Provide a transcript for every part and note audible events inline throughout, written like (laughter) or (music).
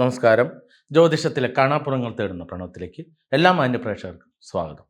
നമസ്കാരം. ജ്യോതിഷത്തിലെ കാണാപ്പുറങ്ങൾ തേടുന്ന പ്രണവത്തിലേക്ക് എല്ലാ മാന്യ പ്രേക്ഷകർക്കും സ്വാഗതം.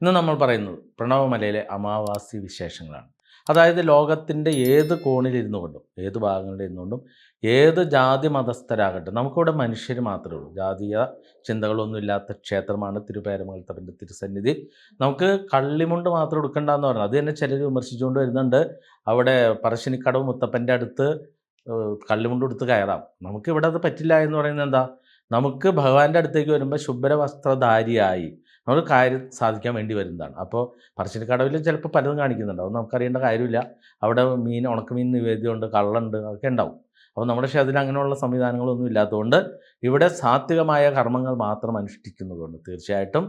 ഇന്ന് നമ്മൾ പറയുന്നത് പ്രണവമലയിലെ അമാവാസി വിശേഷങ്ങളാണ്. അതായത് ലോകത്തിന്റെ ഏത് കോണിലിരുന്നു കൊണ്ടും ഏത് ഭാഗങ്ങളിൽ ഇരുന്നുകൊണ്ടും ഏത് ജാതി മതസ്ഥരാകട്ടെ നമുക്കിവിടെ മനുഷ്യർ മാത്രമേ ഉള്ളൂ. ജാതീയ ചിന്തകളൊന്നുമില്ലാത്ത ക്ഷേത്രമാണ് തിരുപേരമംഗലത്തപ്പന്റെ തിരുസന്നിധി. നമുക്ക് കള്ളിമുണ്ട് മാത്രം എടുക്കണ്ടെന്ന് പറഞ്ഞു അത് തന്നെ ചിലർ വിമർശിച്ചുകൊണ്ട് വരുന്നുണ്ട്. അവിടെ പറശ്ശിനിക്കടവ് മുത്തപ്പന്റെ അടുത്ത് കള്ളിമുണ്ട് എടുത്ത് കയറാം. നമുക്കിവിടെ അത് പറ്റില്ല എന്ന് പറയുന്നത് എന്താ? നമുക്ക് ഭഗവാന്റെ അടുത്തേക്ക് വരുമ്പോൾ ശുഭ്രവസ്ത്രധാരിയായി നമുക്ക് കാര്യം സാധിക്കാൻ വേണ്ടി വരുന്നതാണ്. അപ്പോൾ പറശ്ശിനിക്കടവിൽ ചിലപ്പോൾ പലതും കാണിക്കുന്നുണ്ട്. അത് നമുക്കറിയേണ്ട കാര്യമില്ല. അവിടെ മീൻ ഉണക്കമീൻ നിവേദ്യമുണ്ട് കള്ളുണ്ട് അതൊക്കെ ഉണ്ടാവും. അപ്പോൾ നമ്മുടെ ക്ഷേത്രത്തിൽ അങ്ങനെയുള്ള സംവിധാനങ്ങളൊന്നും ഇല്ലാത്തതുകൊണ്ട് ഇവിടെ സാത്വികമായ കർമ്മങ്ങൾ മാത്രം അനുഷ്ഠിക്കുന്നതുകൊണ്ട് തീർച്ചയായിട്ടും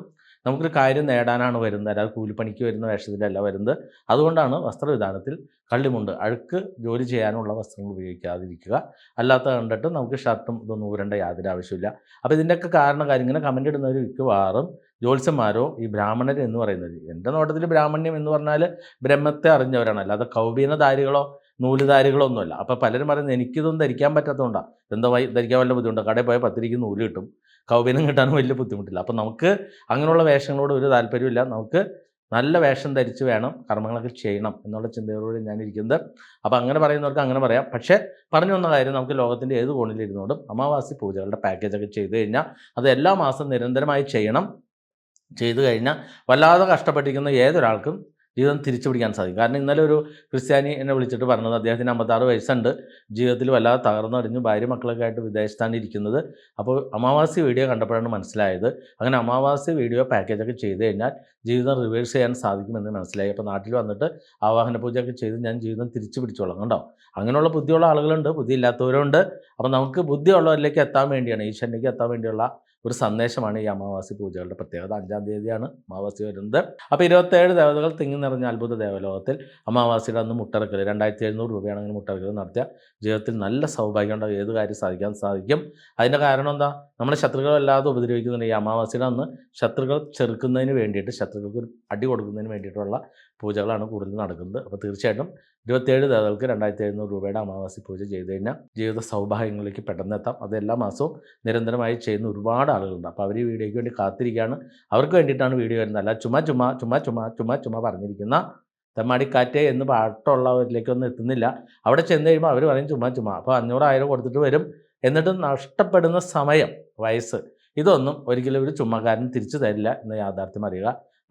നമുക്കൊരു കാര്യം നേടാനാണ് വരുന്നത്. അല്ലാതെ കൂലിപ്പണിക്ക് വരുന്ന വേഷത്തിലല്ല വരുന്നത്. അതുകൊണ്ടാണ് വസ്ത്രവിധാനത്തിൽ കള്ളിമുണ്ട് അഴുക്ക് ജോലി ചെയ്യാനുള്ള വസ്ത്രങ്ങൾ ഉപയോഗിക്കാതിരിക്കുക. അല്ലാത്ത കണ്ടിട്ട് നമുക്ക് ഷർട്ടും ഇതൊന്നും ഊരേണ്ട യാതൊരു ആവശ്യമില്ല അപ്പോൾ ഇതിന്റെയൊക്കെ കാരണം കാര്യം ഇങ്ങനെ കമന്റ് ഇടുന്നവർ മിക്കവാറും ജ്യോത്സ്യന്മാരോ ഈ ബ്രാഹ്മണർ എന്ന് പറയുന്നത്. എന്റെ നോട്ടത്തിൽ ബ്രാഹ്മണ്യം എന്ന് പറഞ്ഞാൽ ബ്രഹ്മത്തെ അറിഞ്ഞവരാണ്. അല്ലാതെ കൗബീനധാരികളോ നൂലുധാരികളോ ഒന്നുമല്ല അപ്പോൾ പലരും പറയുന്നത് എനിക്കിതൊന്നും ധരിക്കാൻ പറ്റാത്തതുകൊണ്ടാണ് എന്താ ധരിക്കാൻ വല്ല ബുദ്ധിമുട്ടാണ് കടയിൽ പോയാൽ പത്തിരിക്ക് നൂൽ കിട്ടും. കൗപിനം കിട്ടാനും വലിയ ബുദ്ധിമുട്ടില്ല. അപ്പം നമുക്ക് അങ്ങനെയുള്ള വേഷങ്ങളോട് ഒരു താല്പര്യമില്ല നമുക്ക് നല്ല വേഷം ധരിച്ച് വേണം കർമ്മങ്ങളൊക്കെ ചെയ്യണം എന്നുള്ള ചിന്തയോടുകൂടി ഞാനിരിക്കുന്നത് അപ്പോൾ അങ്ങനെ പറയുന്നവർക്ക് അങ്ങനെ പറയാം. പക്ഷേ പറഞ്ഞു വന്ന കാര്യം നമുക്ക് ലോകത്തിന്റെ ഏത് കോണിലിരുന്നോടും അമാവാസി പൂജകളുടെ പാക്കേജൊക്കെ ചെയ്ത് കഴിഞ്ഞാൽ അത് എല്ലാ മാസം നിരന്തരമായി ചെയ്യണം. ചെയ്തു കഴിഞ്ഞാൽ വല്ലാതെ കഷ്ടപ്പെട്ടിരിക്കുന്ന ഏതൊരാൾക്കും ജീവിതം തിരിച്ചു പിടിക്കാൻ സാധിക്കും. കാരണം ഇന്നലെ ഒരു ക്രിസ്ത്യാനി എന്നെ വിളിച്ചിട്ട് പറഞ്ഞത് അദ്ദേഹത്തിന് അമ്പത്താറ് വയസ്സുണ്ട്. ജീവിതത്തിൽ വല്ലാതെ തകർന്നടിഞ്ഞു ഭാര്യ മക്കളൊക്കെ ആയിട്ട് വിദേശത്താണ് ഇരിക്കുന്നത്. അപ്പോൾ അമാവാസി വീഡിയോ കണ്ടപ്പോഴാണ് മനസ്സിലായത്. അങ്ങനെ അമാവാസി വീഡിയോ പാക്കേജൊക്കെ ചെയ്ത് കഴിഞ്ഞാൽ ജീവിതം റിവേഴ്സ് ചെയ്യാൻ സാധിക്കുമെന്ന് മനസ്സിലായി. അപ്പോൾ നാട്ടിൽ വന്നിട്ട് ആവാഹന പൂജയൊക്കെ ചെയ്ത് ഞാൻ ജീവിതം തിരിച്ചു പിടിച്ചോളാം കണ്ടോ? അങ്ങനെയുള്ള ബുദ്ധിയുള്ള ആളുകളുണ്ട് ബുദ്ധി ഇല്ലാത്തവരുണ്ട് അപ്പോൾ നമുക്ക് ബുദ്ധിയുള്ളവരിലേക്ക് എത്താൻ വേണ്ടിയാണ് ഈശ്വരനിലേക്ക് എത്താൻ വേണ്ടിയുള്ള ഒരു സന്ദേശമാണ് ഈ അമാവാസി പൂജകളുടെ പ്രത്യേകത. അഞ്ചാം തീയതിയാണ് അമാവാസി വരുന്നത്. അപ്പോൾ ഇരുപത്തേഴ് ദേവതകൾ തിങ്ങി നിറഞ്ഞ അത്ഭുത ദേവലോകത്തിൽ അമാവാസിയുടെ അന്ന് മുട്ടറക്കൽ രണ്ടായിരത്തി എഴുന്നൂറ് രൂപയാണ് അങ്ങനെ മുട്ടറക്കൽ നടത്തിയ ജീവിതത്തിൽ നല്ല സൗഭാഗ്യം ഉണ്ടാകും. ഏത് കാര്യം സാധിക്കാൻ സാധിക്കും. അതിന്റെ കാരണം എന്താ? നമ്മുടെ ശത്രുക്കളല്ലാതെ ഉപദ്രവിക്കുന്നുണ്ട്. ഈ അമാവാസിയുടെ അന്ന് ശത്രുക്കൾ ചെറുക്കുന്നതിന് വേണ്ടിയിട്ട് ശത്രുക്കൾക്ക് ഒരു അടി കൊടുക്കുന്നതിന് വേണ്ടിയിട്ടുള്ള പൂജകളാണ് കൂടുതൽ നടക്കുന്നത്. അപ്പോൾ തീർച്ചയായിട്ടും ഇരുപത്തേഴ് ദേവതകൾക്ക് രണ്ടായിരത്തി എഴുന്നൂറ് രൂപയുടെ അമാവാസി പൂജ ചെയ്ത് കഴിഞ്ഞാൽ ജീവിത സൗഭാഗ്യങ്ങളിലേക്ക് പെട്ടെന്ന് എത്താം. അത് എല്ലാ മാസവും നിരന്തരമായി ചെയ്യുന്ന ഒരുപാട് ആളുകളുണ്ട്. അപ്പോൾ അവർ ഈ വീഡിയോയ്ക്ക് വേണ്ടി കാത്തിരിക്കുകയാണ്. അവർക്ക് വേണ്ടിയിട്ടാണ് വീഡിയോ വരുന്നത്. അല്ല ചുമ്മാ ചുമ്മാ ചുമ്മാ ചുമ്മാ ചുമ്മാ ചുമ്മാ പറഞ്ഞിരിക്കുന്ന തെമ്മാടിക്കാറ്റ് എന്ന് പാട്ടുള്ളവരിലേക്കൊന്നും എത്തുന്നില്ല. അവിടെ ചെന്ന് കഴിയുമ്പോൾ അവർ പറയും ചുമ്മാ ചുമ്മാ അപ്പോൾ അഞ്ഞൂറ് ആയിരം കൊടുത്തിട്ട് വരും. എന്നിട്ട് നഷ്ടപ്പെടുന്ന സമയം വയസ്സ് ഇതൊന്നും ഒരിക്കലും ഒരു ചുമ്മാക്കാരൻ തിരിച്ചു തരില്ല എന്ന് യാഥാർത്ഥ്യം അറിയുക.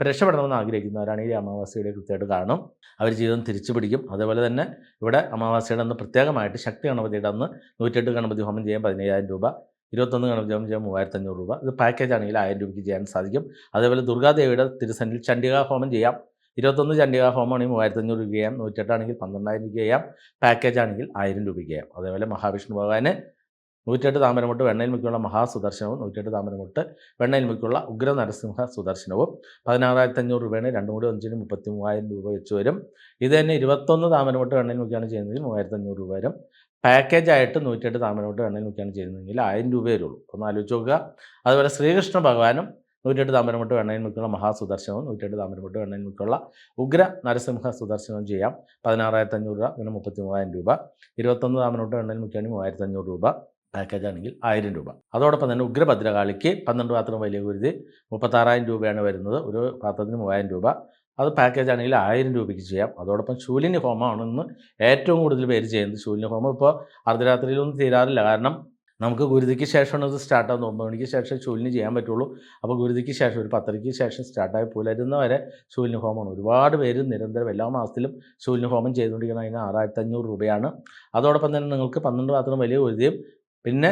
രക്ഷപ്പെടണമെന്ന് ആഗ്രഹിക്കുന്നവരാണ് ഈ അമാവാസിയുടെ കൃത്യമായിട്ട് കാണും. അവർ ജീവിതം തിരിച്ചു പിടിക്കും അതേപോലെ തന്നെ ഇവിടെ അമാവാസിയുടെ അന്ന് പ്രത്യേകമായിട്ട് ശക്തി ഗണപതിയുടെ അന്ന് നൂറ്റെട്ട് ഗണപതി ഹോമം ചെയ്യാൻ പതിനയ്യായിരം രൂപ ഇരുപത്തൊന്ന് ഗണപതി ഹോമം ചെയ്യാൻ മൂവായിരത്തി അഞ്ഞൂറ് രൂപ. ഇത് പാക്കേജ് ആണെങ്കിൽ ആയിരം രൂപയ്ക്ക് ചെയ്യാൻ സാധിക്കും. അതേപോലെ ദുർഗാദേവിയുടെ തിരുസന്നിൽ ചണ്ഡികാ ഹോമം ചെയ്യാം. ഇരുപത്തൊന്ന് ചണ്ഡികാ ഹോമാണെങ്കിൽ മൂവായിരത്തി അഞ്ഞൂറ് രൂപ ചെയ്യാം. നൂറ്റെട്ടാണെങ്കിൽ പന്ത്രണ്ടായിരം രൂപ ചെയ്യാം. പാക്കേജ് ആണെങ്കിൽ ആയിരം രൂപയ്ക്ക് ചെയ്യാം. അതേപോലെ മഹാവിഷ്ണു ഭഗവാന് നൂറ്റെട്ട് താമരമുട്ട് വെണ്ണയിൽ മുക്കിയുള്ള മഹാസുദർശനവും നൂറ്റെട്ട് താമരമുട്ട് വെണ്ണയിൽ മുക്കിയുള്ള ഉഗ്ര നരസിംഹ സുദർശനവും പതിനാറായിരത്തി അഞ്ഞൂറ് രൂപയാണ് രണ്ടും കൂടി അഞ്ചിന് മുപ്പത്തി മൂവായിരം രൂപ വെച്ച് വരും. ഇത് തന്നെ ഇരുപത്തൊന്ന് താമരമുട്ട് വെണ്ണയിൽ മുക്കിയാണ് ചെയ്യുന്നതെങ്കിൽ മൂവായിരത്തി അഞ്ഞൂറ് രൂപ വരും. പാക്കേജ് ആയിട്ട് നൂറ്റെട്ട് താമരമുട്ട് വെണ്ണയിൽ മുക്കിയാണ് ചെയ്യുന്നതെങ്കിൽ ആയിരം രൂപയേ ഉള്ളൂ. ഒന്ന് ആലോചിച്ച് നോക്കുക. അതുപോലെ ശ്രീകൃഷ്ണ ഭഗവാനും നൂറ്റെട്ട് താമരമുട്ട് വെണ്ണയിൽ മുക്കിയുള്ള മഹാസുദർശനവും നൂറ്റെട്ട് താമരമുട്ട് വെണ്ണയിൽ മുക്കിയുള്ള ഉഗ്ര നരസിംഹ സുദർശനവും ചെയ്യാം. പതിനാറായിരത്തി അഞ്ഞൂറ് രൂപ പിന്നെ മുപ്പത്തി മൂവായിരം രൂപ. ഇരുപത്തൊന്ന് താമരമുട്ട് വെണ്ണയിൽ മുക്കിയാണെങ്കിൽ മൂവായിരത്തി അഞ്ഞൂറ് രൂപ. പാക്കേജ് ആണെങ്കിൽ ആയിരം രൂപ. അതോടൊപ്പം തന്നെ ഉഗ്രഭദ്രകാളിക്ക് പന്ത്രണ്ട് പാത്രം വലിയ കുരുതി മുപ്പത്താറായിരം രൂപയാണ് വരുന്നത്. ഒരു പാത്രത്തിന് മൂവായിരം രൂപ. അത് പാക്കേജ് ആണെങ്കിൽ ആയിരം രൂപയ്ക്ക് ചെയ്യാം. അതോടൊപ്പം ശൂലിനി ഹോമമാണ് ഇന്ന് ഏറ്റവും കൂടുതൽ പേര് ചെയ്യുന്നത്. ശൂലിനി ഹോമം ഇപ്പോൾ അർദ്ധരാത്രിയിലൊന്നും തീരാറില്ല. കാരണം നമുക്ക് ഗുരുതിക്ക് ശേഷമാണ് ഇത് സ്റ്റാർട്ടാകുന്നത് ഒമ്പത് മണിക്ക് ശേഷം ശൂലിന് ചെയ്യാൻ പറ്റുള്ളൂ. അപ്പോൾ ഗുരുതിക്ക് ശേഷം ഒരു പത്തരയ്ക്ക് ശേഷം സ്റ്റാർട്ടായി പുലരുന്ന വരെ ശൂലിന് ഹോമമാണ്. ഒരുപാട് പേര് നിരന്തരം എല്ലാ മാസത്തിലും ശൂലിന് ഹോമം ചെയ്തുകൊണ്ടിരിക്കുന്നത്. അതിന് ആറായിരത്തി അഞ്ഞൂറ് രൂപയാണ്. അതോടൊപ്പം തന്നെ നിങ്ങൾക്ക് പന്ത്രണ്ട് പാത്രം വലിയ കുരുതിയും പിന്നെ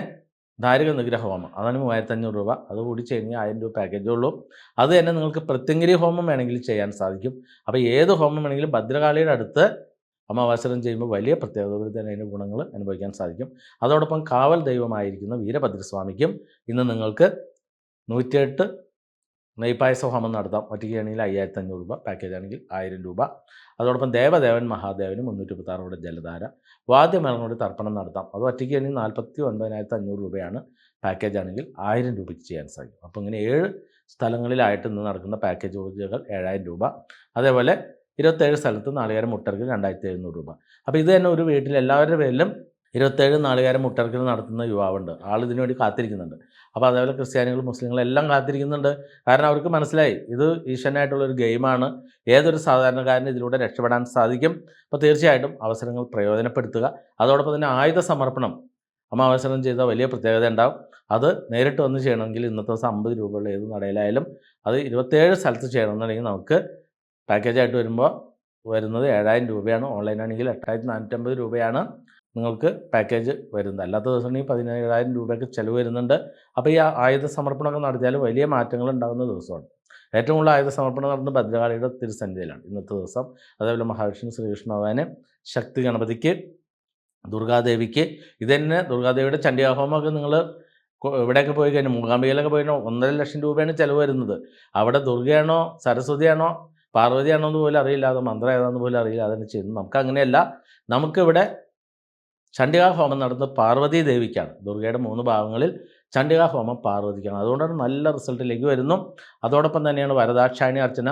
ദാരിക നിഗ്രഹ ഹോമം അതാണ് മൂവായിരത്തി അഞ്ഞൂറ് രൂപ അതുകൂടി ചെയ്യുന്ന ആയിരം രൂപ പാക്കേജേ ഉള്ളൂ. അത് തന്നെ നിങ്ങൾക്ക് പ്രത്യങ്കിരി ഹോമം വേണമെങ്കിൽ ചെയ്യാൻ സാധിക്കും. അപ്പോൾ ഏത് ഹോമം വേണമെങ്കിലും ഭദ്രകാളിയുടെ അടുത്ത് അമാവാസനം ചെയ്യുമ്പോൾ വലിയ പ്രത്യേകതകൾ തന്നെ അതിന്റെ ഗുണങ്ങൾ അനുഭവിക്കാൻ സാധിക്കും. അതോടൊപ്പം കാവൽ ദൈവമായിരിക്കുന്ന വീരഭദ്രസ്വാമിക്കും ഇന്ന് നിങ്ങൾക്ക് നൂറ്റിയെട്ട് നെയ്പായസ ഹോമം നടത്താം. ഒറ്റയ്ക്കാണെങ്കിൽ അയ്യായിരത്തി അഞ്ഞൂറ് രൂപ പാക്കേജ് ആണെങ്കിൽ ആയിരം രൂപ. അതോടൊപ്പം ദേവദേവൻ മഹാദേവന് മുന്നൂറ്റി മുപ്പത്താറ് രൂപയുടെ ജലധാര. വാദ്യമേളങ്ങളുടെ തർപ്പണം നടത്താം. അത് ഒറ്റയ്ക്കാണെങ്കിൽ നാൽപ്പത്തി ഒൻപതിനായിരത്തി അഞ്ഞൂറ് രൂപയാണ് പാക്കേജ് ആണെങ്കിൽ ആയിരം രൂപയ്ക്ക് ചെയ്യാൻ സാധിക്കും. അപ്പോൾ ഇങ്ങനെ ഏഴ് സ്ഥലങ്ങളിലായിട്ട് ഇന്ന് നടക്കുന്ന പാക്കേജ് പൂജകൾ ഏഴായിരം രൂപ. അതേപോലെ ഇരുപത്തേഴ് സ്ഥലത്ത് നാളികേരം മുട്ടർക്ക് രണ്ടായിരത്തി എഴുന്നൂറ് രൂപ. അപ്പോൾ ഇത് തന്നെ ഒരു വീട്ടിൽ എല്ലാവരുടെ പേരിലും ഇരുപത്തേഴ് നാളുകാരൻ മുട്ടർക്കൽ നടത്തുന്ന യുവാവുണ്ട്. ആൾ ഇതിനു വേണ്ടി കാത്തിരിക്കുന്നുണ്ട്. അപ്പോൾ അതേപോലെ ക്രിസ്ത്യാനികൾ മുസ്ലിങ്ങൾ എല്ലാം കാത്തിരിക്കുന്നുണ്ട്. കാരണം അവർക്ക് മനസ്സിലായി ഇത് ഈശ്വരനായിട്ടുള്ളൊരു ഗെയിമാണ്. ഏതൊരു സാധാരണക്കാരന് ഇതിലൂടെ രക്ഷപ്പെടാൻ സാധിക്കും. അപ്പോൾ തീർച്ചയായിട്ടും അവസരങ്ങൾ പ്രയോജനപ്പെടുത്തുക. അതോടൊപ്പം തന്നെ ആയുധ സമർപ്പണം അമാവസരം ചെയ്ത വലിയ പ്രത്യേകത ഉണ്ടാവും. അത് നേരിട്ട് വന്ന് ചെയ്യണമെങ്കിൽ ഇന്നത്തെ ദിവസം അമ്പത് രൂപയുള്ള ഏത് നടയിലായാലും അത് ഇരുപത്തേഴ് സ്ഥലത്ത് ചെയ്യണമെന്നുണ്ടെങ്കിൽ നമുക്ക് പാക്കേജായിട്ട് വരുമ്പോൾ വരുന്നത് ഏഴായിരം രൂപയാണ്. ഓൺലൈനാണെങ്കിൽ എട്ടായിരത്തി നാനൂറ്റമ്പത് രൂപയാണ്. നിങ്ങൾക്ക് പാക്കേജ് വരുന്നത് അല്ലാത്ത ദിവസമാണെങ്കിൽ പതിനേഴായിരം രൂപയ്ക്ക് ചിലവ് വരുന്നുണ്ട്. അപ്പോൾ ഈ ആയുധ സമർപ്പണമൊക്കെ നടത്തിയാൽ വലിയ മാറ്റങ്ങൾ ഉണ്ടാകുന്ന ദിവസമാണ്. ഏറ്റവും കൂടുതൽ ആയുധ സമർപ്പണം നടന്നത് ഭദ്രകാളിയുടെ തിരുസന്നിധിയിലാണ്. ഇന്നത്തെ ദിവസം അതേപോലെ മഹാവിഷ്ണു ശ്രീകൃഷ്ണ ഭഗവാന് ശക്തി ഗണപതിക്ക് ദുർഗാദേവിക്ക് ഇത് തന്നെ ദുർഗാദേവിയുടെ ചണ്ഡികാഹോമമൊക്കെ നിങ്ങൾ ഇവിടെയൊക്കെ പോയി കഴിഞ്ഞാൽ മൂകാംബികയിലൊക്കെ പോയി കഴിഞ്ഞാൽ ഒന്നര ലക്ഷം രൂപയാണ് ചിലവ് വരുന്നത്. അവിടെ ദുർഗയാണോ സരസ്വതിയാണോ പാർവതിയാണോ എന്ന് പോലും അറിയില്ല. അത് മന്ത്രം ഏതാണെന്ന് പോലും അറിയില്ല. അതിന് ചെയ്യുന്നു നമുക്ക് അങ്ങനെയല്ല നമുക്കിവിടെ ചണ്ഡികാ ഹോമം നടന്നത് പാർവതി ദേവിക്കാണ്. ദുർഗയുടെ മൂന്ന് ഭാഗങ്ങളിൽ ചണ്ഡികാ ഹോമം പാർവതിക്കാണ്. അതുകൊണ്ടാണ് നല്ല റിസൾട്ടിലേക്ക് വരുന്നു. അതോടൊപ്പം തന്നെയാണ് വരദാക്ഷായണി അർച്ചന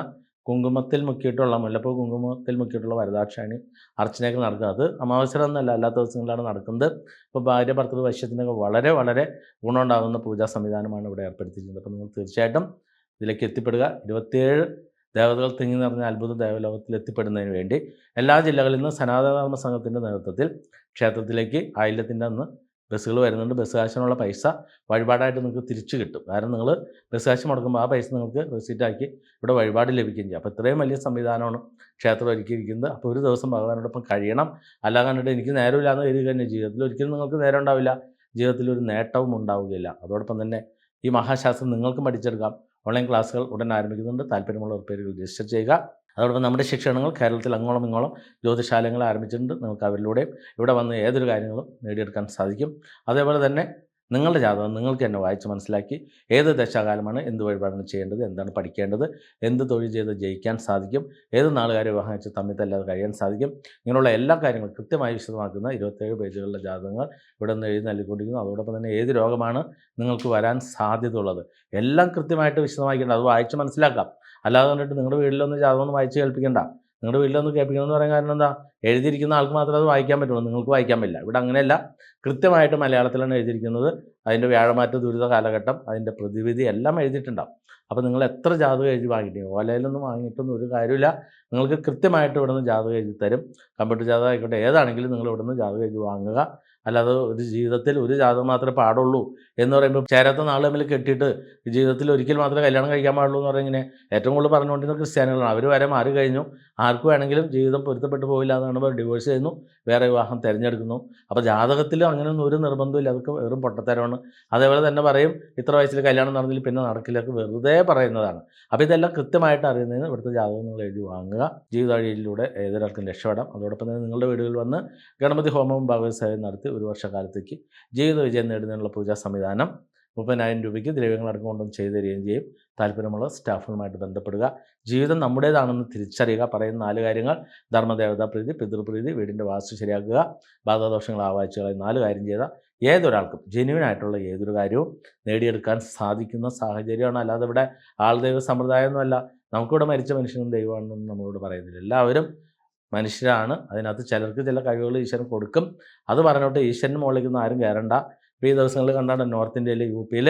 കുങ്കുമത്തിൽ മുക്കിയിട്ടുള്ള മുല്ലപ്പൂ കുങ്കുമത്തിൽ മുക്കിയിട്ടുള്ള വരദാക്ഷായണി അർച്ചനയൊക്കെ നടക്കുക. അത് അമാവസ്യം എന്നല്ല അല്ലാത്ത ദിവസങ്ങളിലാണ് നടക്കുന്നത്. ഇപ്പോൾ ഭാര്യ ഭർത്തൃ വശ്യത്തിനൊക്കെ വളരെ വളരെ ഗുണമുണ്ടാകുന്ന പൂജാ സംവിധാനമാണ് ഇവിടെ ഏർപ്പെടുത്തിയിരിക്കുന്നത്. അപ്പോൾ നിങ്ങൾ തീർച്ചയായിട്ടും ഇതിലേക്ക് എത്തിപ്പെടുക. ഇരുപത്തിയേഴ് ദേവതകൾ തിങ്ങി നിറഞ്ഞ അത്ഭുത ദേവലോകത്തിൽ എത്തിപ്പെടുന്നതിന് വേണ്ടി എല്ലാ ജില്ലകളിൽ നിന്നും സനാതനധർമ്മ സംഘത്തിന്റെ നേതൃത്വത്തിൽ ക്ഷേത്രത്തിലേക്ക് ആയില്യത്തിന്റെ അന്ന് ബസ്സുകൾ വരുന്നുണ്ട്. ബസ് കാശിനുള്ള പൈസ വഴിപാടായിട്ട് നിങ്ങൾക്ക് തിരിച്ചു കിട്ടും. കാരണം നിങ്ങൾ ബസ് കാശ് മുടക്കുമ്പോൾ ആ പൈസ നിങ്ങൾക്ക് റെസീറ്റാക്കി ഇവിടെ വഴിപാട് ലഭിക്കുകയും ചെയ്യും. അപ്പോൾ ഇത്രയും വലിയ സംവിധാനമാണ് ക്ഷേത്രം ഒരുക്കിയിരിക്കുന്നത്. അപ്പോൾ ഒരു ദിവസം ഭഗവാനോടൊപ്പം കഴിയണം. അല്ല കണ്ടിട്ട് എനിക്ക് നേരമില്ലാന്ന് കരുതി കഴിഞ്ഞാൽ ജീവിതത്തിൽ ഒരിക്കലും നിങ്ങൾക്ക് നേരം ഉണ്ടാവില്ല. ജീവിതത്തിൽ ഒരു നേട്ടവും ഉണ്ടാവുകയില്ല. അതോടൊപ്പം തന്നെ ഈ മഹാശാസ്ത്രം നിങ്ങൾക്കും പഠിച്ചെടുക്കാം. ഓൺലൈൻ ക്ലാസ്സുകൾ ഉടൻ ആരംഭിക്കുന്നുണ്ട്. താല്പര്യമുള്ളവർ പേരുകൾ രജിസ്റ്റർ ചെയ്യുക. അതോടൊപ്പം നമ്മുടെ ശിക്ഷണങ്ങൾ കേരളത്തിൽ അങ്ങോളം ഇങ്ങോളം ജ്യോതിശാലങ്ങൾ ആരംഭിച്ചിട്ടുണ്ട്. നിങ്ങൾക്ക് അവരിലൂടെ ഇവിടെ വന്ന് ഏതൊരു കാര്യങ്ങളും നേടിയെടുക്കാൻ സാധിക്കും. അതേപോലെ തന്നെ നിങ്ങളുടെ ജാതകം നിങ്ങൾക്ക് തന്നെ വായിച്ച് മനസ്സിലാക്കി ഏത് ദശാകാലമാണ് എന്ത് വഴിപാടാണ് ചെയ്യേണ്ടത് എന്താണ് പഠിക്കേണ്ടത് എന്ത് തൊഴിൽ ചെയ്ത് ജയിക്കാൻ സാധിക്കും ഏത് നാളുകാരെ വിവാഹം വെച്ച് തമ്മിൽ തല്ലാതെ കഴിയാൻ സാധിക്കും ഇങ്ങനെയുള്ള എല്ലാ കാര്യങ്ങളും കൃത്യമായി വിശദമാക്കുന്ന ഇരുപത്തേഴ് പേജുകളുടെ ജാതകങ്ങൾ ഇവിടെ നിന്ന് എഴുതി നൽകിക്കൊണ്ടിരിക്കുന്നു. അതോടൊപ്പം തന്നെ ഏത് രോഗമാണ് നിങ്ങൾക്ക് വരാൻ സാധ്യതയുള്ളത് എല്ലാം കൃത്യമായിട്ട് വിശദമാക്കേണ്ടത് അത് വായിച്ച് മനസ്സിലാക്കാം. അല്ലാതെ കണ്ടിട്ട് നിങ്ങളുടെ വീട്ടിലൊന്ന് ജാതകം വായിച്ച് കേൾപ്പിക്കേണ്ട. നിങ്ങളുടെ വീട്ടിലൊന്ന് കേൾപ്പിക്കണമെന്ന് പറയാൻ കാരണം എന്താ? എഴുതിയിരിക്കുന്ന ആൾക്ക് മാത്രമേ അത് വായിക്കാൻ പറ്റുള്ളൂ. നിങ്ങൾക്ക് വായിക്കാൻ പറ്റില്ല. ഇവിടെ അങ്ങനെയല്ല. കൃത്യമായിട്ട് മലയാളത്തിലാണ് എഴുതിയിരിക്കുന്നത്. അതിന്റെ വ്യാഴമാറ്റ ദുരിത കാലഘട്ടം അതിന്റെ പ്രതിവിധി എല്ലാം എഴുതിയിട്ടുണ്ടാവും. അപ്പോൾ നിങ്ങൾ എത്ര ജാതകം എഴുതി വാങ്ങിയിട്ടില്ല? ഓലയിലൊന്നും വാങ്ങിയിട്ടൊന്നും ഒരു കാര്യമില്ല നിങ്ങൾക്ക് കൃത്യമായിട്ട് ഇവിടുന്ന് ജാതക എഴുതി തരും. കമ്പ്യൂട്ടർ ജാതകം ആയിക്കോട്ടെ ഏതാണെങ്കിലും നിങ്ങൾ ഇവിടുന്ന് ജാതകം എഴുതി വാങ്ങുക. അല്ലാതെ ഒരു ജീവിതത്തിൽ ഒരു ജാതകം മാത്രമേ പാടുള്ളൂ എന്ന് പറയുമ്പോൾ ചേരാത്ത നാൾ തമ്മിൽ കെട്ടിയിട്ട് ജീവിതത്തിൽ ഒരിക്കൽ മാത്രമേ കല്യാണം കഴിക്കാൻ പാടുള്ളൂ എന്ന് പറഞ്ഞിങ്ങനെ ഏറ്റവും കൂടുതൽ പറഞ്ഞുകൊണ്ടിരുന്ന ക്രിസ്ത്യാനികളാണ്. അവർ വരെ മാറി കഴിഞ്ഞു. ആർക്ക് വേണമെങ്കിലും ജീവിതം പൊരുത്തപ്പെട്ടു പോയില്ല എന്നാണ് ഡിവോഴ്സ് ചെയ്യുന്നു. വേറെ വിവാഹം തിരഞ്ഞെടുക്കുന്നു. അപ്പോൾ ജാതകത്തിൽ അങ്ങനെയൊന്നും ഒരു നിർബന്ധമില്ല അതൊക്കെ വെറും പൊട്ടത്തരമാണ്. അതേപോലെ തന്നെ പറയും ഇത്ര വയസ്സിൽ കല്യാണം നടന്നില്ല പിന്നെ നടക്കില്ലൊക്കെ വെറുതെ പറയുന്നതാണ്. അപ്പോൾ ഇതെല്ലാം കൃത്യമായിട്ട് അറിയുന്നതിന് ഇവിടുത്തെ ജാതകം നിങ്ങൾ എഴുതി വാങ്ങുക. ജീവിതാഴിയിലൂടെ ഏതൊരാൾക്കും രക്ഷപ്പെടാം. അതോടൊപ്പം തന്നെ നിങ്ങളുടെ വീടുകളിൽ വന്ന് ഗണപതി ഹോമവും ഭാഗവസായം നടത്തി ഒരു വർഷക്കാലത്തേക്ക് ജീവിത വിജയം നേടുന്നതിനുള്ള പൂജാ സംവിധാനം മുപ്പതിനായിരം രൂപയ്ക്ക് ദ്രവ്യങ്ങൾ അടക്കം കൊണ്ടും ചെയ്തു തരികയും ചെയ്യും. താല്പര്യമുള്ള സ്റ്റാഫുകളുമായിട്ട് ബന്ധപ്പെടുക. ജീവിതം നമ്മുടേതാണെന്ന് തിരിച്ചറിയുക. പറയുന്ന നാല് കാര്യങ്ങൾ. ധർമ്മദേവതാ പ്രീതി പിതൃപ്രീതി വീടിന്റെ വാസ്തു ശരിയാക്കുക ബാധാദോഷങ്ങൾ ആവാഴ്ചകളായി നാല് കാര്യം ചെയ്ത ഏതൊരാൾക്കും ജെന്യൂൻ ആയിട്ടുള്ള ഏതൊരു കാര്യവും നേടിയെടുക്കാൻ സാധിക്കുന്ന സാഹചര്യമാണ്. അല്ലാതെ ഇവിടെ ആൾദൈവ സമ്പ്രദായമൊന്നുമല്ല. നമുക്കിവിടെ മരിച്ച മനുഷ്യനും ദൈവമാണെന്നൊന്നും നമ്മളോട് പറയുന്നില്ല. എല്ലാവരും മനുഷ്യരാണ്. അതിനകത്ത് ചിലർക്ക് ചില കഴിവുകൾ ഈശ്വരൻ കൊടുക്കും. അത് പറഞ്ഞോട്ട് ഈശ്വരന് മുകളിലേക്കൊന്നും ആരും കയറണ്ട. ഇപ്പോൾ ഈ ദിവസങ്ങളിൽ കണ്ടാണ് നോർത്ത് ഇന്ത്യയിൽ യു പിയിൽ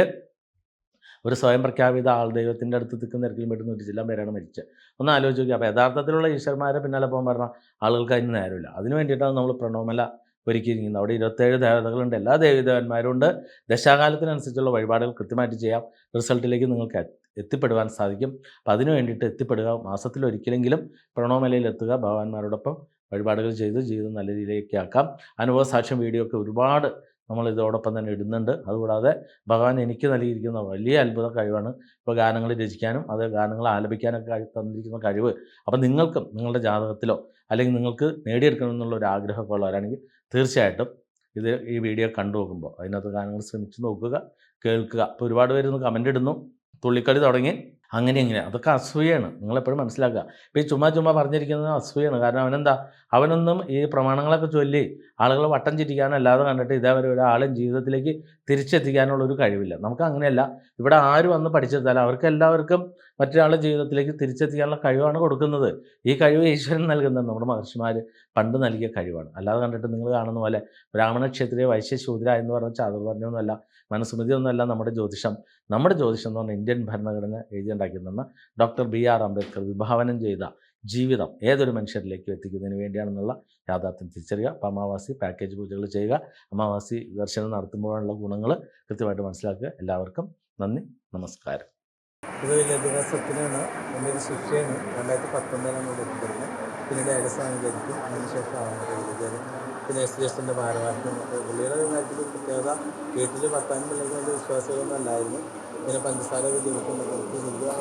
ഒരു സ്വയം പ്രഖ്യാപിത ആൾ ദൈവത്തിന്റെ അടുത്ത് തിക്കുന്ന പെട്ട് നൂറ്റി ചില്ലാൻ പേരാണ് മരിച്ചത്. ഒന്ന് ആലോചിച്ച് നോക്കി അപ്പോൾ യഥാർത്ഥത്തിലുള്ള ഈശ്വരന്മാരെ പിന്നാലെ പോകാൻ പറഞ്ഞാൽ ആളുകൾക്ക് അതിന് നേരമില്ല. അതിന് വേണ്ടിയിട്ടാണ് നമ്മൾ പ്രണോമല ഒരുക്കിയിരിക്കുന്നത് അവിടെ ഇരുപത്തേഴ് ദേവതകളുണ്ട്. എല്ലാ ദേവീദേവന്മാരും ഉണ്ട്. ദശാകാലത്തിനനുസരിച്ചുള്ള വഴിപാടുകൾ കൃത്യമായിട്ട് ചെയ്യാം. റിസൾട്ടിലേക്ക് നിങ്ങൾക്ക് എത്തിപ്പെടുവാൻ സാധിക്കും. അപ്പം അതിനു വേണ്ടിയിട്ട് എത്തിപ്പെടുക. മാസത്തിൽ ഒരിക്കലെങ്കിലും പ്രണവമലയിൽ എത്തുക ഭഗവാന്മാരോടൊപ്പം വഴിപാടുകൾ ചെയ്ത് ജീവിതം നല്ല രീതിയിലേക്ക് ആക്കാം. അനുഭവ സാക്ഷ്യം വീഡിയോ ഒക്കെ ഒരുപാട് നമ്മൾ ഇതോടൊപ്പം തന്നെ ഇടുന്നുണ്ട്. അതുകൂടാതെ ഭഗവാൻ എനിക്ക് നൽകിയിരിക്കുന്ന വലിയ അത്ഭുത കഴിവാണ്. ഇപ്പോൾ ഗാനങ്ങൾ രചിക്കാനും അത് ഗാനങ്ങൾ ആലപിക്കാനൊക്കെ തന്നിരിക്കുന്ന കഴിവ്. അപ്പം നിങ്ങൾക്കും നിങ്ങളുടെ ജാതകത്തിലോ അല്ലെങ്കിൽ നിങ്ങൾക്ക് നേടിയെടുക്കണമെന്നുള്ള ഒരു ആഗ്രഹമൊക്കെ ഉള്ളവരാണെങ്കിൽ തീർച്ചയായിട്ടും ഇത് ഈ വീഡിയോ കണ്ടു നോക്കുമ്പോൾ അതിനകത്ത് ഗാനങ്ങൾ ശ്രമിച്ച് നോക്കുക കേൾക്കുക. അപ്പോൾ ഒരുപാട് പേര് കമന്റ് ഇടുന്നു. തുള്ളിക്കളി തുടങ്ങി അങ്ങനെ ഇങ്ങനെ. അതൊക്കെ അസൂയാണ് നിങ്ങളെപ്പോഴും മനസ്സിലാക്കുക. ഇപ്പോൾ ഈ ചുമ്മാ ചുമ്മാ പറഞ്ഞിരിക്കുന്നത് അസൂയാണ് കാരണം അവനെന്താ? അവനൊന്നും ഈ പ്രമാണങ്ങളൊക്കെ ചൊല്ലി ആളുകൾ വട്ടം ചിരിക്കാനല്ലാതെ കണ്ടിട്ട് ഇതേവരെ ഒരാളും ജീവിതത്തിലേക്ക് തിരിച്ചെത്തിക്കാനുള്ള ഒരു കഴിവില്ല. നമുക്ക് അങ്ങനെയല്ല. ഇവിടെ ആര് വന്ന് പഠിച്ചെടുത്താലും അവർക്ക് എല്ലാവർക്കും മറ്റൊരാളുടെ ജീവിതത്തിലേക്ക് തിരിച്ചെത്തിക്കാനുള്ള കഴിവാണ് കൊടുക്കുന്നത്. ഈ കഴിവ് ഈശ്വരൻ നൽകുന്നത് നമ്മുടെ മഹർഷിമാർ പണ്ട് നൽകിയ കഴിവാണ്. അല്ലാതെ കണ്ടിട്ട് നിങ്ങൾ കാണുന്ന പോലെ ബ്രാഹ്മണ ക്ഷത്രിയ വൈശ്യ ശൂദ്ര എന്ന് പറഞ്ഞ ചാതുർവർണയൊന്നുമല്ല മനുസ്മൃതി ഒന്നുമല്ല നമ്മുടെ ജ്യോതിഷം. നമ്മുടെ ജ്യോതിഷം എന്ന് പറഞ്ഞാൽ ഇന്ത്യൻ ഭരണഘടന എഴുതിയുണ്ടാക്കി തന്ന ഡോക്ടർ ബി ആർ അംബേദ്കർ വിഭാവനം ചെയ്ത ജീവിതം ഏതൊരു മനുഷ്യരിലേക്കും എത്തിക്കുന്നതിന് വേണ്ടിയാണെന്നുള്ള യാഥാർത്ഥ്യം തിരിച്ചറിയുക. അപ്പോൾ അമാവാസി പാക്കേജ് പൂജകൾ ചെയ്യുക. അമാവാസി ദർശനം നടത്തുമ്പോഴുള്ള ഗുണങ്ങൾ കൃത്യമായിട്ട് മനസ്സിലാക്കുക. എല്ലാവർക്കും നന്ദി. നമസ്കാരം. ഇത് വലിയ ദിവസത്തിനാണ് എന്റെ ഒരു ശിക്ഷയാണ്. രണ്ടായിരത്തി പത്തൊമ്പതിലാണ് ഇവിടെ എത്തിപ്പെടുന്നത് പിന്നീട് ഏകസ്ഥാനം ധരിക്കും അതിനുശേഷം പിന്നെ എസ് ഡി ഭാരവാഹിത്വം പുള്ളിയുടെ കാര്യത്തിൽ പ്രത്യേകത വീട്ടിൽ ഭർത്താവിനും പിള്ളേർക്ക് വലിയ വിശ്വാസമൊന്നും അല്ലായിരുന്നു. പിന്നെ പഞ്ചസാര ബുദ്ധിമുട്ടുണ്ട്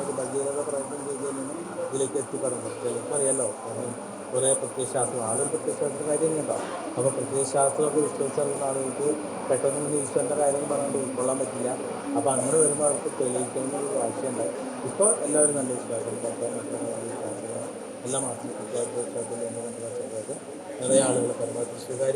ഒരു ഭഗീരഥ പ്രയത്നം ചെയ്തതിന് ഇതിലേക്ക് എത്തിപ്പെടുന്നു. ചിലപ്പോൾ അറിയാലോ കാരണം കുറേ പ്രത്യയശാസ്ത്രം ആളും പ്രത്യയശാസ്ത്ര കാര്യം കേട്ടോ അപ്പോൾ പ്രത്യയശാസ്ത്രമൊക്കെ വിശ്വസിച്ചിരുന്ന ആളുകൾക്ക് പെട്ടെന്ന് ഈശ്വരന്റെ കാര്യം പറഞ്ഞുകൊണ്ട് ഉൾക്കൊള്ളാൻ പറ്റില്ല. അപ്പോൾ അങ്ങനെ വരുമ്പോൾ അവർക്ക് തെളിയിക്കണമെന്നൊരു വാശിയുണ്ടായി ഇപ്പോൾ എല്ലാവരും നല്ല വിശ്വാസം ഭർത്താവ് വിശ്വാസമാണ് എല്ലാ മാസവും വിശ്വാസത്തിൽ എന്നെ മനസ്സിലാക്കിയത് നിറയെ ആളുകൾ പരമാവധി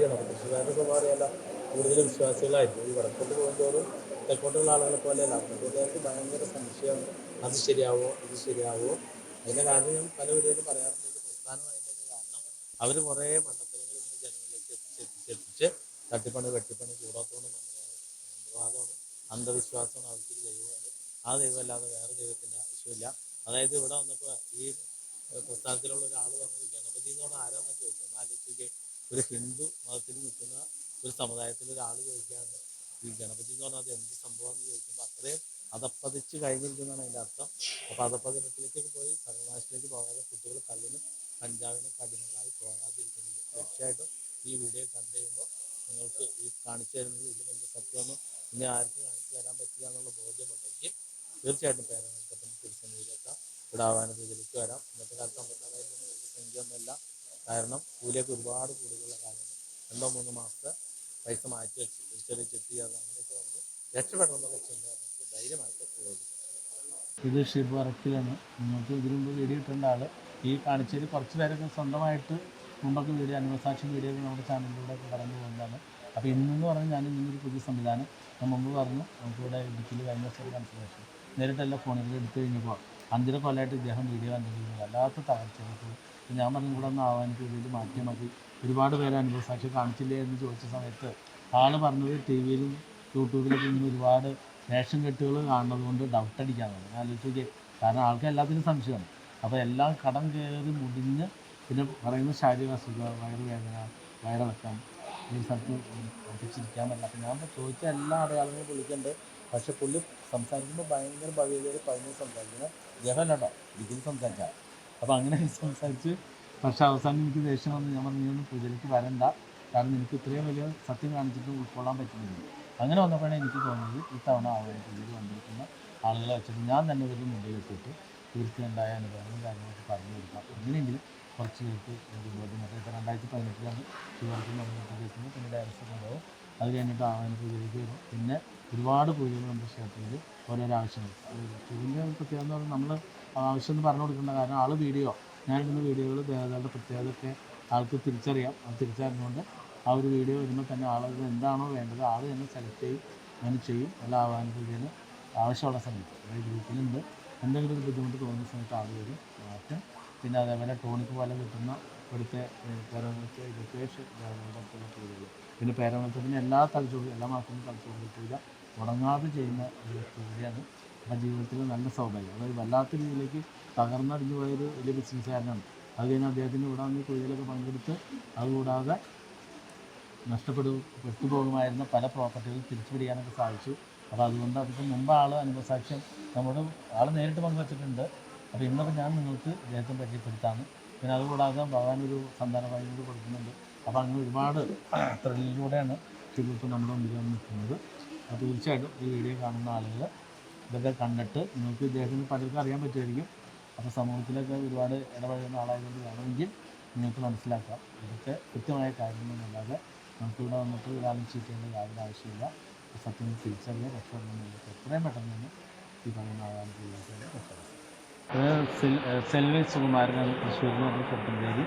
അപ്പോൾ തൃശ്ശൂർകാരുടെ സ്വഭാവം അറിയാലോ കൂടുതൽ വിശ്വാസികളായിരിക്കും ഈ വടക്കോട്ട് പോകുമ്പോഴും തെക്കോട്ടുള്ള ആളുകളെ പോലെയല്ല. അപ്പോഴത്തേക്ക് ഭയങ്കര സംശയമാണ്. അത് ശരിയാവോ ഇത് ശരിയാവോ? അതിന്റെ കാരണം ഞാൻ പല വീടുകളിലും പറയാറുണ്ട്. ഒരു പ്രധാനമായതിന്റെ കാരണം അവർ കുറേ മണ്ഡലങ്ങളിൽ നിന്ന് ജനങ്ങളിലേക്ക് എത്തിച്ച് എത്തിച്ചെത്തിച്ച് തട്ടിപ്പണി വെട്ടിപ്പണി കൂടാത്തോണ്ട് മന്ത്രവാദമാണ് അന്ധവിശ്വാസമാണ് അവർക്ക് ദൈവമുണ്ട് ആ ദൈവമല്ലാതെ വേറെ ദൈവത്തിന്റെ ആവശ്യമില്ല. അതായത് ഇവിടെ വന്നപ്പോൾ ഈ പ്രസ്ഥാനത്തിലുള്ള ഒരാൾ പറഞ്ഞത് ഗണപതി എന്ന് പറഞ്ഞാൽ ആരാണെന്ന് ചോദിച്ചു എന്നാൽ ആലോചിക്കുക ഒരു ഹിന്ദു മതത്തിൽ നിൽക്കുന്ന ഒരു സമുദായത്തിൽ ഒരാൾ ചോദിക്കുകയാണ് ഈ ഗണപതി എന്ന് പറഞ്ഞാൽ അത് എന്ത് സംഭവം എന്ന് ചോദിക്കുമ്പോൾ അത്രയും അതപ്പതിച്ച് കഴിഞ്ഞിരിക്കുന്നതാണ് അതിന്റെ അർത്ഥം. അപ്പോൾ അതപ്പതിനത്തിലേക്കൊക്കെ പോയി സർവനാശത്തിലേക്ക് പോകാതെ കുട്ടികൾ കല്ലിനും കഞ്ചാവിനും കഠിനങ്ങളായി പോകാതിരിക്കുന്നത് തീർച്ചയായിട്ടും ഈ വീഡിയോ കണ്ടു കഴിയുമ്പോൾ നിങ്ങൾക്ക് ഈ കാണിച്ചു തരുന്നത് ഇതിൽ വലിയ സത്യമൊന്നും ഇനി ആർക്കും കാണിച്ചു തരാൻ പറ്റില്ല എന്നുള്ള ബോധ്യമുണ്ടെങ്കിൽ തീർച്ചയായിട്ടും പേരൻസ് പെട്ടെന്ന് തിരിച്ചു ഇവിടെ ആവാന പൂജയിലേക്ക് വരാം. ഇന്നത്തെ കാലത്ത് അമ്പത്താറായിരം കാരണം കൂലിയൊക്കെ ഒരുപാട് കൂടുതലുള്ള കാര്യങ്ങൾ. രണ്ടോ മൂന്നോ മാസത്തെ പൈസ മാറ്റി വെച്ച് ഒരു ചെറിയ ചെക്ക് അങ്ങനെയൊക്കെ വന്ന് രക്ഷപ്പെടണം ചിന്ത നമുക്ക് ധൈര്യമായിട്ട് പ്രയോഗിക്കാം. ഇത് ഷിബ് അറക്കിലാണ് നിങ്ങൾക്ക് ഇതിനു മുമ്പ് വീഡിയോ ഇട്ടേണ്ട ആൾ ഈ കാണിച്ചതിൽ കുറച്ച് പേരൊക്കെ സ്വന്തമായിട്ട് മുമ്പൊക്കെ വീഡിയോ അനുഭവസാക്ഷി വീഡിയോ നമ്മുടെ ചാനലിലൂടെ ഒക്കെ കടന്നു പോകുന്നതാണ്. അപ്പോൾ ഇന്നെന്ന് പറഞ്ഞാൽ ഞാൻ ഇന്നൊരു പുതിയ സംവിധാനം. ഞാൻ മുമ്പ് പറഞ്ഞു നമുക്കിവിടെ ഇടുക്കിയിൽ കഴിഞ്ഞ ദിവസം കൺസൾട്ടേഷൻ നേരിട്ടല്ല ഫോണിൽ എടുത്തു കഴിഞ്ഞപ്പോൾ അഞ്ചര കൊല്ലമായിട്ട് ഇദ്ദേഹം വീഡിയോ കണ്ടിരിക്കുന്നത് വല്ലാത്ത തകർച്ചകൾക്ക് ഞാൻ പറഞ്ഞു ഇവിടെ ഒന്ന് ആവാൻ ഇതിൽ മാറ്റിയാൽ മതി. ഒരുപാട് പേര് അനുഭവസാക്ഷി കാണിച്ചില്ലേ? എന്ന് ചോദിച്ച സമയത്ത് ആൾ പറഞ്ഞത് ടി വിയിലും യൂട്യൂബിലൊക്കെ ഇന്ന് ഒരുപാട് റേഷൻ കെട്ടുകൾ കാണുന്നത് കൊണ്ട് ഡൗട്ട് തുടങ്ങി ഞാൻ ആലോചിച്ചു കാരണം ആൾക്ക് എല്ലാത്തിനും സംശയമാണ്. അപ്പോൾ എല്ലാം കടം കയറി മുടിഞ്ഞ് പിന്നെ പറയുന്ന ശാരീരിക അസുഖം വയറുവേദന വയറിളക്കം ഈ സ്ഥലത്ത് ഒപ്പിച്ചിരിക്കാൻ പറ്റില്ല. അപ്പം ഞാൻ ചോദിച്ച എല്ലാ അടയാളങ്ങളും വിളിക്കേണ്ടത് പക്ഷെ പുള്ളി സംസാരിക്കുമ്പോൾ ഭയങ്കര ഭവ്യതയിൽ പതിഞ്ഞ് സംസാരിക്കുന്നത് കേട്ടോ ഇതിൽ സംസാരിച്ചാൽ അപ്പോൾ അങ്ങനെ (laughs) സംസാരിച്ച് പക്ഷെ അവസാനം എനിക്ക് ദേഷ്യം വന്ന് ഞാൻ പറഞ്ഞു നീ പൂജയിലേക്ക് വരണ്ട. കാരണം എനിക്ക് ഇത്രയും വലിയ സത്യം കാണിച്ചിട്ട് ഉൾക്കൊള്ളാൻ പറ്റുന്നില്ല അങ്ങനെ വന്നപ്പോഴാണ് എനിക്ക് തോന്നിയത് ഇത്തവണ ആവുക പൂജയിൽ വന്നിരിക്കുന്ന ആളുകളെ വെച്ചിട്ട് ഞാൻ തന്നെ ഇവരുടെ മുമ്പിൽ വെച്ചിട്ട് ഉണ്ടായ അനുഭവങ്ങളും കാര്യങ്ങളൊക്കെ പറഞ്ഞു കൊടുക്കാം. എങ്ങനെയെങ്കിലും കുറച്ച് പേർക്ക് എനിക്ക് ബോധ്യമുണ്ട്? ഇപ്പോൾ രണ്ടായിരത്തി പതിനെട്ടിലാണ് ശിവർക്ക് നടന്നിട്ട് പിന്നെ ഡയറക്ഷൻ ഉണ്ടാവും. അത് കഴിഞ്ഞിട്ട് ആവാന പൂജയിലേക്ക് വരും. പിന്നെ ഒരുപാട് പൂജകൾ നമ്മുടെ ക്ഷേത്രത്തിൽ. ഓരോരോ ആവശ്യങ്ങൾ ഇതിന്റെ പ്രത്യേകത എന്ന് പറഞ്ഞാൽ നമ്മൾ ആവശ്യം എന്ന് പറഞ്ഞു കൊടുക്കേണ്ട കാരണം ആൾ വീഡിയോ ഞാൻ ഞാനിടുന്ന വീഡിയോകൾ ദേവതകളുടെ പ്രത്യേകതയൊക്കെ ആൾക്ക് തിരിച്ചറിയാം. അത് തിരിച്ചറിഞ്ഞുകൊണ്ട് ആ ഒരു വീഡിയോ വരുമ്പോൾ തന്നെ ആൾ എന്താണോ വേണ്ടത് ആൾ തന്നെ സെലക്ട് ചെയ്യും. അങ്ങനെ ചെയ്യും. എല്ലാ ആവാന പൂജയിലും ആവശ്യമുള്ള സമയത്ത്. അതായത് ഗ്രൂപ്പിലുണ്ട്. എന്തെങ്കിലും ഒരു ബുദ്ധിമുട്ട് തോന്നുന്ന സമയത്ത് ആൾ വരും. മാറ്റും. പിന്നെ അതേപോലെ ടോണിക്ക് പോലെ കിട്ടുന്ന ഇവിടുത്തെ പേരമത്തെ ഇതൊക്കെ ദേവതകളുടെ പൂജകൾ പിന്നെ പേരമത്തത്തിന് എല്ലാ തലച്ചോറും എല്ലാ മാസവും തലച്ചോറും പൂജ മുടങ്ങാതെ ചെയ്യുന്ന ഒരു കൂടിയാണ് അപ്പം ജീവിതത്തിൽ നല്ല സൗഭാഗ്യം അതായത് വല്ലാത്ത രീതിയിലേക്ക് തകർന്നടിഞ്ഞു പോയൊരു വലിയ ബിസിനസ്സുകാരനാണ്. അത് കഴിഞ്ഞ് അദ്ദേഹത്തിന്റെ കൂടെ വന്ന് തൊഴിലൊക്കെ പങ്കെടുത്ത് അതുകൂടാതെ നഷ്ടപ്പെടു പെട്ടുപോകുമായിരുന്ന പല പ്രോപ്പർട്ടികളും തിരിച്ചു പിടിക്കാനൊക്കെ സാധിച്ചു. അപ്പോൾ അതുകൊണ്ട് അതിപ്പോൾ മുമ്പ് ആൾ അനുഭവസാക്ഷ്യം നമ്മുടെ ആൾ നേരിട്ട് പങ്കുവച്ചിട്ടുണ്ട്. അപ്പോൾ ഇന്നിപ്പോൾ ഞാൻ നിങ്ങൾക്ക് ഇദ്ദേഹത്തെ പരിചയപ്പെടുത്താണ് പിന്നെ അതുകൂടാതെ ഭഗവാൻ ഒരു സന്താന കൊടുക്കുന്നുണ്ട്. അപ്പോൾ അങ്ങനെ ഒരുപാട് ത്രില്ലിലൂടെയാണ് ഇപ്പോൾ നമ്മുടെ വന്ന് നിൽക്കുന്നത്. തീർച്ചയായിട്ടും ഈ വീഡിയോ കാണുന്ന ആളുകൾ ഇതൊക്കെ കണ്ടിട്ട് നിങ്ങൾക്ക് ഇദ്ദേഹത്തിന് പലർക്കും അറിയാൻ പറ്റുമായിരിക്കും. അപ്പോൾ സമൂഹത്തിലൊക്കെ ഒരുപാട് ഇടപഴകുന്ന ആളായതുകൊണ്ട് വേണമെങ്കിൽ നിങ്ങൾക്ക് മനസ്സിലാക്കാം. ഇതൊക്കെ കൃത്യമായ കാര്യങ്ങളൊന്നുമില്ലാതെ നമുക്കിവിടെ വന്നിട്ട് ഒരാളും ചീറ്റ് ചെയ്യേണ്ട യാതൊരു ആവശ്യമില്ല സത്യം തിരിച്ചറിയാൻ രക്ഷപ്പെടുന്ന നിങ്ങൾക്ക് എത്രയും പെട്ടെന്ന് തന്നെ ഈ പറയുന്ന ആളാണ് രക്ഷപ്പെടാം. സെൽവി സുകുമാരനാണ് തൃശ്ശൂരിൽ നിന്ന് പറഞ്ഞ ചെറുപ്പഞ്ചേരി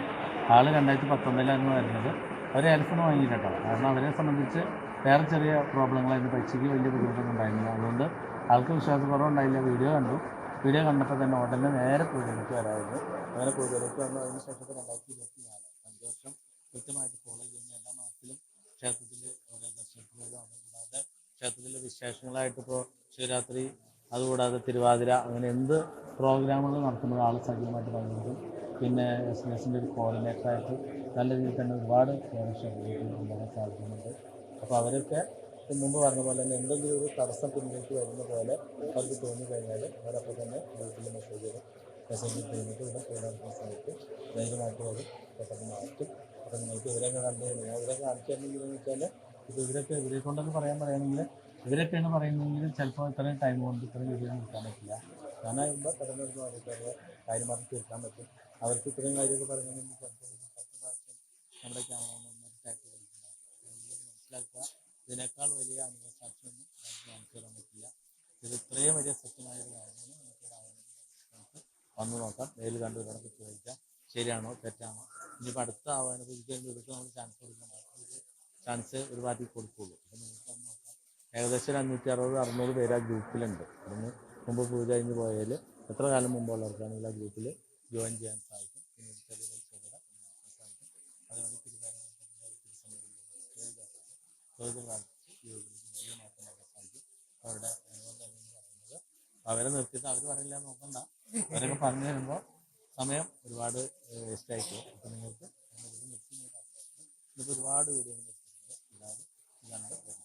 ആൾ രണ്ടായിരത്തി പത്തൊമ്പതിലാണ് വരുന്നത്. അവർ എൽഫോൺ വാങ്ങിയിട്ടോ കാരണം അവരെ സംബന്ധിച്ച് വേറെ ചെറിയ പ്രോബ്ലങ്ങളായിരുന്നു പൈസയ്ക്ക് വലിയ ബുദ്ധിമുട്ടൊന്നും ഉണ്ടായിരുന്നില്ല അതുകൊണ്ട് ആൾക്ക് വിശ്വാസക്കുറവുണ്ടായില്ല വീഡിയോ കണ്ടു. വീഡിയോ കണ്ടപ്പോൾ തന്നെ ഉടനെ നേരെ പൂജയിലേക്ക് വരാമായിരുന്നു അങ്ങനെ പൂജയിലേക്ക് വന്നു. അതിന് ശേഷം രണ്ടായിരത്തി ഇരുപത്തി നാല് അഞ്ച് വർഷം കൃത്യമായിട്ട് ഫോളോ ചെയ്യുന്ന എല്ലാ മാസത്തിലും ക്ഷേത്രത്തിൽ ഓരോ ദർശനത്തിലും കൂടാതെ ക്ഷേത്രത്തിലെ വിശേഷങ്ങളായിട്ട് ഇപ്പോൾ ശിവരാത്രി അതുകൂടാതെ തിരുവാതിര അങ്ങനെ എന്ത് പ്രോഗ്രാമുകൾ നടത്തുന്നത് ആൾ സജീവമായിട്ട് പങ്കെടുക്കും പിന്നെ എസ് ബി എസിന്റെ ഒരു കോർഡിനേറ്ററായിട്ട് നല്ല രീതിയിൽ തന്നെ ഒരുപാട് പേരെ ക്ഷേത്രത്തിൽ കൊണ്ടുവരാൻ സാധിക്കുന്നുണ്ട്. അപ്പോൾ അവരൊക്കെ മുമ്പ് പറഞ്ഞ പോലെ തന്നെ എന്തെങ്കിലും ഒരു തടസ്സം പിന്നിലേക്ക് വരുന്ന പോലെ അവർക്ക് തോന്നി കഴിഞ്ഞാൽ അവരപ്പോൾ തന്നെ ഗ്രൂപ്പിൽ മെസ്സേജ് ചെയ്യും മെസ്സേജ് കഴിഞ്ഞിട്ട് ഇവിടെ പോകാൻ സമയത്ത് ധൈര്യമായിട്ട് വരും. പെട്ടെന്ന് മാറ്റും. അപ്പം നിങ്ങൾക്ക് ഇവരൊക്കെ കണ്ടു കഴിഞ്ഞാൽ ഇവരെ കാണിച്ചു തരണമെന്ന് വെച്ചാൽ ഇപ്പോൾ ഇവരൊക്കെ ഇവരെ കൊണ്ടൊന്ന് പറയാൻ പറയുകയാണെങ്കിൽ ഇവരൊക്കെയാണ് പറയുന്നതെങ്കിൽ ചിലപ്പോൾ ഇത്രയും ടൈം കൊണ്ട് ഇത്രയും വീഡിയോ നിൽക്കാൻ പറ്റില്ല. ഞാനാകുമ്പോൾ പെട്ടെന്ന് ഒരു ആൾക്കാരെ കാര്യം മാറ്റി തീർക്കാൻ പറ്റും. അവർക്ക് ഇത്രയും കാര്യമൊക്കെ പ്രാവശ്യം നമ്മുടെ ക്യാമറ മനസ്സിലാക്കുക. ഇതിനേക്കാൾ വലിയ അനുഭവസാക്ഷിയൊന്നും നമുക്ക് തരാൻ പറ്റില്ല. ഇത് ഇത്രയും വലിയ സത്യമായ ഒരു കാര്യമാണ്. നമുക്ക് നമുക്ക് വന്ന് നോക്കാം. നേരിൽ കണ്ടു ഇവരൊക്കെ ചോദിക്കാം ശരിയാണോ? തെറ്റാണോ? ഇനിയിപ്പോൾ അടുത്ത ആവാനത് ഇരിക്കുന്ന ഇവർക്ക് നമ്മൾ ചാൻസ് കൊടുക്കണം ഒരു ചാൻസ് ഒരു പാർട്ടി കൊടുക്കുള്ളൂ. അപ്പം നോക്കാം. ഏകദേശം ഒരു അഞ്ഞൂറ്റി അറുപത് അറുന്നൂറ് പേര് ആ ഗ്രൂപ്പിലുണ്ട്. അതിന് മുമ്പ് പൂജ കഴിഞ്ഞ് പോയാൽ എത്ര കാലം മുമ്പുള്ളവർക്കാണെങ്കിൽ ആ ഗ്രൂപ്പിൽ ജോയിൻ ചെയ്യാൻ സാധിക്കും പിന്നെ ഒരു ചെറിയ പൈസ കൂടെ ഉണ്ടാക്കാൻ സാധിക്കും അതുകൊണ്ട് സാധിക്കും അവരുടെ അവരെ നിർത്തിയിട്ട് അവർ പറയില്ല നോക്കണ്ട. അവരൊക്കെ പറഞ്ഞു തരുമ്പോൾ സമയം ഒരുപാട് വേസ്റ്റ് ആയിപ്പോകും അപ്പോൾ നിങ്ങൾക്ക് ഒരുപാട് വീഡിയോ എടുത്തിട്ടുണ്ട്. ഇതാണ് ഇതാണ്